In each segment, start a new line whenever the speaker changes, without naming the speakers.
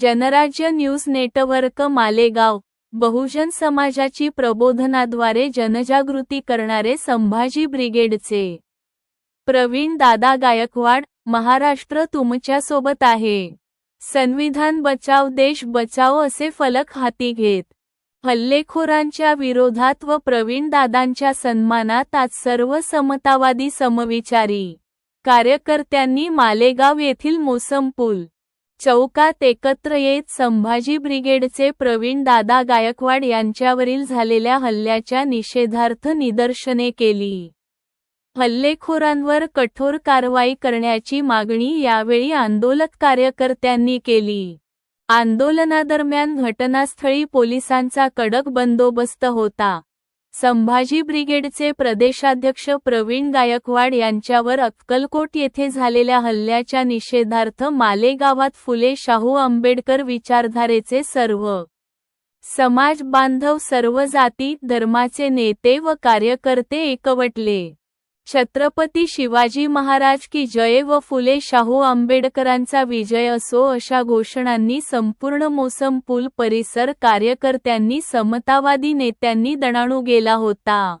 Janrajya news network Malegaon बहुजन समाजाची प्रबोधनाद्वारे जनजागृती करणारे संभाजी ब्रिगेडचे. प्रवीण दादा गायकवाड महाराष्ट्र तुमच्यासोबत आहे. संविधान बचाव देश बचाव असे फलक हाती घेत. हल्लेखोरांच्या विरोधात व प्रवीण दादांच्या सन्मानात आज सर्व समतावादी समविचारी कार्यकर्त्यांनी मालेगाव येथील मोसमपूल चौकात एकत्र येत संभाजी ब्रिगेडचे प्रवीण दादा गायकवाड यांच्यावरील झालेल्या हल्ल्याच्या निषेधार्थ निदर्शने केली. हल्लेखोरांवर कठोर कारवाई करण्याची मागणी यावेळी आंदोलक कार्यकर्त्यांनी केली. आंदोलनादरम्यान घटनास्थळी पोलिसांचा कडक बंदोबस्त होता. संभाजी ब्रिगेडचे प्रदेशाध्यक्ष प्रवीण गायकवाड यांच्यावर अक्कलकोट येथे झालेल्या हल्ल्याच्या निषेधार्थ मालेगावात फुले शाहू आंबेडकर विचारधारेचे सर्व समाज बांधव सर्व जाती धर्माचे नेते व कार्यकर्ते एकवटले. छत्रपती शिवाजी महाराज की जय व फुले शाहू आंबेडकरांचा विजय असो अशा घोषणांनी संपूर्ण मोसम पूल परिसर कार्यकर्त्यांनी समतावादी नेत्यांनी दणाणू गेला होता.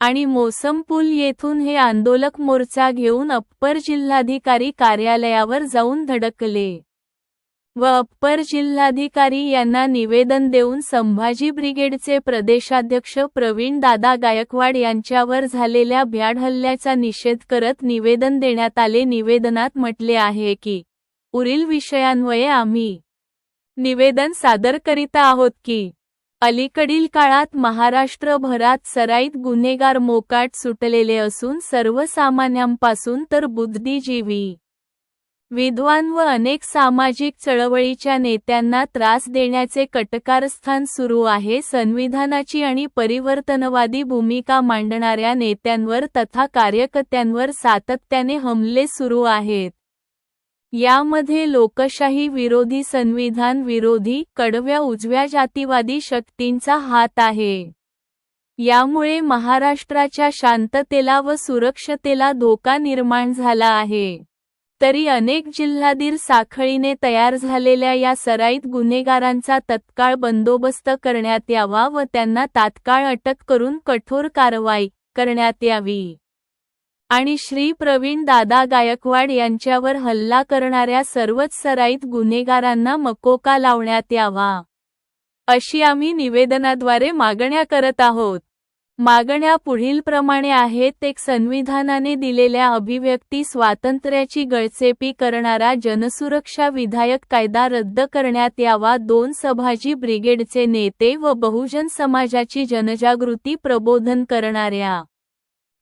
आणि मोसम पूल येथून हे आंदोलक मोर्चा घेऊन अप्पर जिल्हाधिकारी कार्यालयावर जाऊन धडकले. व अप्पर जिल्हाधिकारी यांना निवेदन देऊन संभाजी ब्रिगेडचे प्रदेशाध्यक्ष प्रवीण दादा गायकवाड यांच्यावर झालेल्या भ्याड हल्ल्याचा निषेध करत निवेदन देण्यात आले. निवेदनात म्हटले आहे की उरील विषयांवये आम्ही निवेदन सादर करीत आहोत की अलीकडील काळात महाराष्ट्रभरात सराईत गुन्हेगार मोकाट सुटलेले असून सर्वसामान्यांपासून तर बुद्धिजीवी विद्वान व अनेक सामाजिक चळवळीच्या नेत्यांना त्रास देण्याचे कटकारस्थान सुरू आहे. संविधानाची आणि परिवर्तनवादी भूमिका मांडणाऱ्या नेत्यांवर तथा कार्यकर्त्यांवर सातत्याने हमले सुरू आहेत. यामध्ये लोकशाही विरोधी संविधान विरोधी कडव्या उजव्या जातीवादी शक्तींचा हात आहे. यामुळे महाराष्ट्राच्या शांततेला व सुरक्षतेला धोका निर्माण झाला आहे. तरी अनेक जिल्हाधीर साखळीने तयार झालेल्या या सराईत गुन्हेगारांचा तत्काळ बंदोबस्त करण्यात यावा व त्यांना तात्काळ अटक करून कठोर कारवाई करण्यात यावी. आणि श्री प्रवीण दादा गायकवाड यांच्यावर हल्ला करणाऱ्या सर्वच सराईत गुन्हेगारांना मकोका लावण्यात यावा. अशी आम्ही निवेदनाद्वारे मागण्या करत आहोत. मागण्या पुढीलप्रमाणे आहेत एक संविधानाने दिलेल्या अभिव्यक्ती स्वातंत्र्याची गळचेपी करणारा जनसुरक्षा विधायक कायदा रद्द करण्यात यावा दोन सभाजी ब्रिगेडचे नेते व बहुजन समाजाची जनजागृती प्रबोधन करणाऱ्या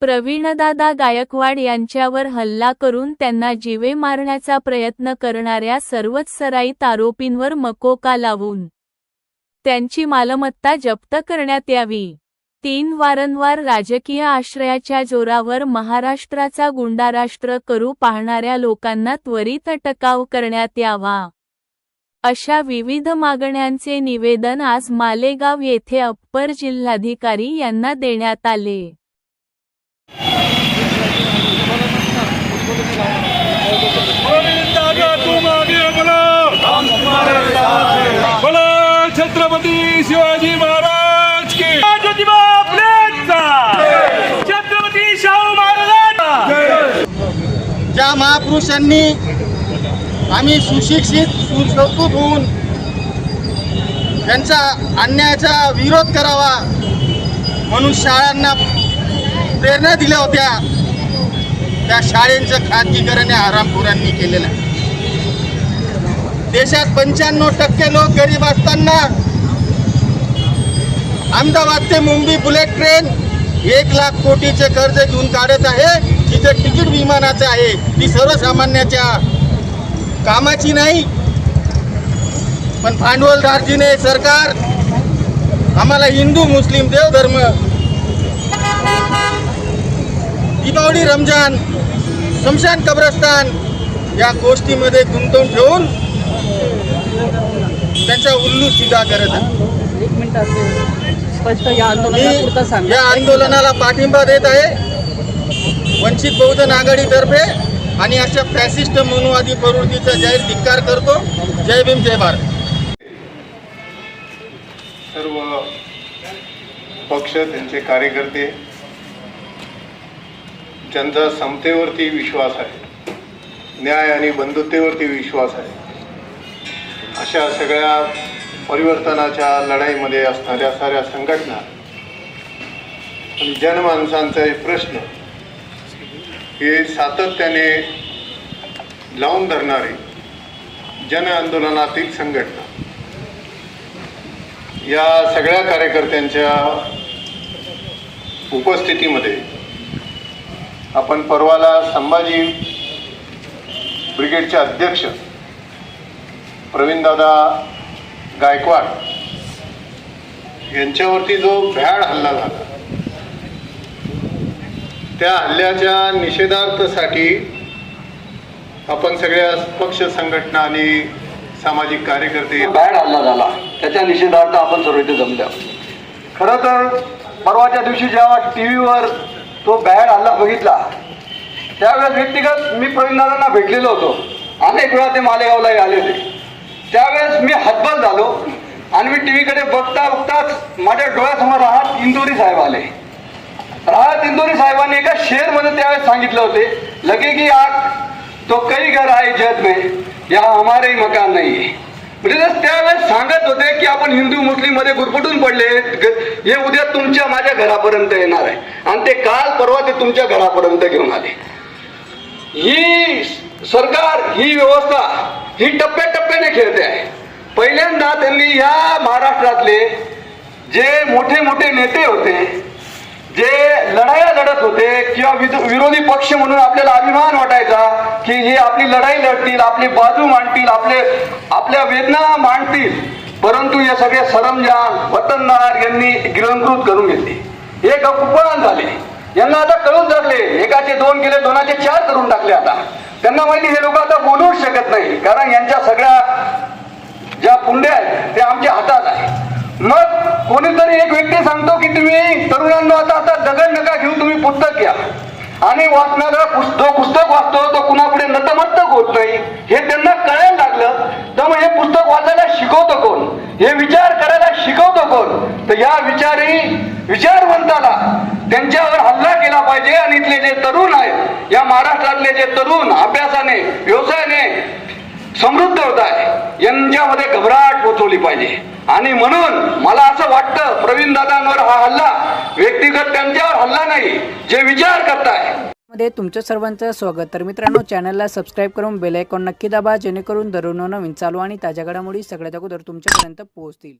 प्रवीणदादा गायकवाड यांच्यावर हल्ला करून त्यांना जीवे मारण्याचा प्रयत्न करणाऱ्या सर्वच सराईत आरोपींवर मकोका लावून त्यांची मालमत्ता जप्त करण्यात यावी. तीन वारंवार राजकीय आश्रयाच्या जोरावर महाराष्ट्राचा गुंडाराष्ट्र करू पाहणाऱ्या लोकांना त्वरित अटकाव करण्यात यावा. अशा विविध मागण्यांचे निवेदन आज मालेगाव येथे अप्पर जिल्हाधिकारी यांना देण्यात आले
दादा तुम आगे बोलो बोलो छत्रपती शिवाजी महाराज की ज्योतिबा फुलेंचा छत्रपती शाहू महाराज
पुरुषांनी आम्ही सुशिक्षित सुसंस्कृत होऊन त्यांचा अन्यायाचा विरोध करावा म्हणून शाळांना प्रेरणा दिल्या होत्या. त्या शाळेचं खाजगीकरण या आरामपुरांनी केलेलं आहे. देशात पंच्याण्णव टक्के लोक गरीब असताना अहमदाबाद ते मुंबई बुलेट ट्रेन एक लाख कोटीचे कर्ज घेऊन काढत आहे. तिचं तिकीट विमानाचं आहे. ती सर्वसामान्याच्या कामाची नाही. पण भांडवलदारजीने सरकार आम्हाला हिंदू मुस्लिम देवधर्म दीपावली रमजान शमशान कब्रस्तान या गोष्टीमध्ये गुंतवून ठेवून त्यांचा उल्लू सिद्धा करत आहे.
स्पष्ट या आंदोलनापुरतं सांगा
या आंदोलनाला पाठिंबा देत आहे. वंचित बहुजन आघाडीतर्फे आणि अशा फॅसिस्ट मनुवादी प्रवृत्तीचा जाहीर धिक्कार करतो. जय भीम जय भारत.
सर्व पक्ष त्यांचे कार्यकर्ते ज्यांचा समतेवरती विश्वास आहे. न्याय आणि बंधुतेवरती विश्वास आहे. अशा सगळ्या परिवर्तनाच्या लढाईमध्ये असणाऱ्या साऱ्या संघटना आणि जनमानसांचे प्रश्न हे सातत्याने लावून धरणारे जन आंदोलनातील संघटना. या सगळ्या कार्यकर्त्यांच्या उपस्थितीमध्ये आपण परवाला संभाजी ब्रिगेडचे अध्यक्ष प्रवीणदादा गायकवाड यांच्यावरती जो भ्याड हल्ला झाला त्या हल्ल्याच्या निषेधार्थासाठी आपण सगळ्या पक्ष संघटना आणि सामाजिक कार्यकर्ते
बॅड हल्ला झाला. त्याच्या निषेधार्थ आपण सर्व इथे जमल्या खरं तर परवाच्या दिवशी जेव्हा टी व्हीवर तो बॅड हल्ला बघितला त्यावेळेस व्यक्तिगत मी प्रवीणदादांना भेटलेलो होतो. अनेक वेळा ते मालेगावलाही आले होते. त्यावेळेस मी हतबल झालो आणि मी टी व्हीकडे बघता बघताच माझ्या डोळ्यासमोर राहत इंदोरी साहेब आले. राहत इंदोरी साहेबांनी एका शेअरमध्ये त्यावेळेस सांगितलं होते लगे की आग तो कई घर आहे जग में या हमारे मकान नाही आहे म्हणजे त्यावेळेस सांगत होते की आपण हिंदू मुस्लिममध्ये गुरफुटून पडले हे उद्या तुमच्या माझ्या घरापर्यंत येणार आहे. आणि ते काल परवा ते तुमच्या घरापर्यंत घेऊन आले. ही सरकार ही व्यवस्था ही टप्प्याटप्प्याने खेळते आहे. पहिल्यांदा त्यांनी या महाराष्ट्रातले जे मोठे मोठे नेते होते जे लढाया लढत होते किंवा विरोधी पक्ष म्हणून आपल्याला अभिमान वाटायचा की हे आपली लढाई लढतील आपली बाजू मांडतील आपले आपल्या वेदना मांडतील. परंतु हे सगळे सरंजाम वतनदार यांनी गिरंकृत करून घेतले. हे कुपळान झाले. यांना आता कळून लागले एकाचे दोन केले दोनाचे चार करून टाकले आता. त्यांना माहिती हे लोक आता बोलूच शकत नाही. कारण यांच्या सगळ्या ज्या पुंड्या आहेत त्या आमच्या हातात आहे. मग कोणीतरी एक व्यक्ती सांगतो की तुम्ही तरुणांना आता आता दगड नका घेऊन तुम्ही पुस्तक घ्या. आणि वाचणारा जो पुस्तक वाचतो तो कुणापुढे नतमस्तक होत नाही. हे त्यांना कळायला लागलं. तर मग हे पुस्तक वाचायला शिकवतो कोण? हे विचार करायला शिकवतो आहोत तर या विचारी विचारवंताला त्यांच्यावर हल्ला केला पाहिजे आणि इथले जे तरुण आहेत या महाराष्ट्रातले जे तरुण अभ्यासाने व्यवसायाने समृद्ध होत आहे यांच्यामध्ये घबराट पोचवली पाहिजे. आणि म्हणून मला असं वाटतं प्रवीण दादांवर हा हल्ला व्यक्तिगत त्यांच्यावर हल्ला नाही जे विचार करताय.
मध्ये तुमच्या सर्वांचं स्वागत. तर मित्रांनो चॅनलला सबस्क्राईब करून बेल आयकॉन नक्की दाबा जेणेकरून दररोज नवीन चालू आणि ताज्या घडामोडी सगळ्यात अगोदर तुमच्यापर्यंत पोहोचतील.